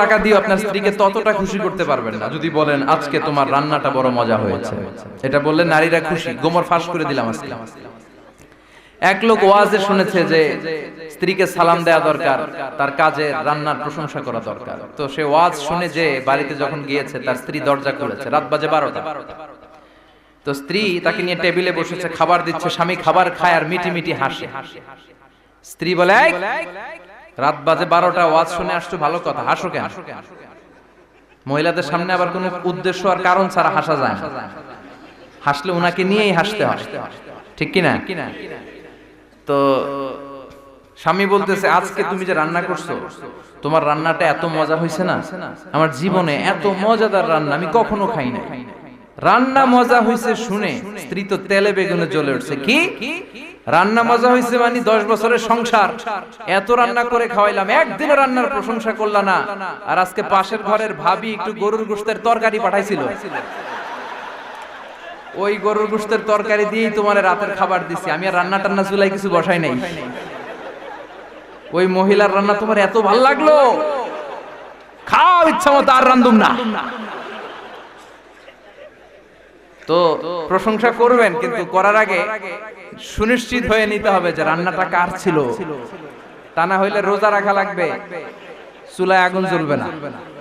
টাকা দিয়ে আপনার স্ত্রীকে ততটা খুশি করতে পারবেন না। যদি বলেন, আজকে তোমার রান্নাটা বড় মজা হয়েছে। এটা বললে নারীরা খুশি। গোমর ফাঁস করে দিলাম আজকে। এক লোক ওয়াজে শুনেছে যে স্ত্রীকে সালাম দেওয়া দরকার, তার কাজে রান্নার প্রশংসা করা দরকার। তো সে ওয়াজ শুনে যে বাড়িতে যখন গিয়েছে, তার স্ত্রী দরজা খুলেছে। রাত বাজে বারোটা। তো স্ত্রী তাকে নিয়ে টেবিলে বসেছে, খাবার দিচ্ছে, স্বামী খাবার খায় আর মিটি মিটি হাসে হাসে হাসে। স্ত্রী বলে রাত বাজে বারোটা, ওয়াজ শুনে আসছো, ভালো কথা, হাসো কেন? মহিলাদের সামনে আবার কোনো উদ্দেশ্য আর কারণ ছাড়া হাসা যায় হাসলে উনাকে নিয়েই হাসতে হয়। ঠিক কিনা? তো স্বামী বলতেছে, আজকে তুমি যে রান্না করছ, তোমার রান্নাটা এত মজা হয়েছে না? আমার জীবনে এত মজাদার রান্না আমি কখনো খাই না রান্না মজা হয়েছে শুনে স্ত্রী তো তেলে বেগুনে জ্বলে উঠছে। কি? রান্না মজা হয়েছে মানে দশ বছরের সংসার। এত রান্না করে খাওয়াইলাম একদিনও রান্নার প্রশংসা করলা না। আর আজকে পাশের ঘরের ভাবি একটু গরুর গোস্তের তরকারি পাঠাইছিল। ওই গরুর গোস্তের তরকারি দিয়েই তোমার রাতের খাবার দিছি। আমি আর রান্না টান্না চুলাই কিছু বসাই নাই। ওই মহিলার রান্না তোমার এত ভালো লাগল? খাও ইচ্ছা মতো আর রান্ধুম না। তো প্রশংসা করবেন, কিন্তু করার আগে সুনিশ্চিত হয়ে নিতে হবে যে রান্নাটা কার ছিল। তা না হইলে রোজা রাখা লাগবে, চুলায় আগুন জ্বলবে না।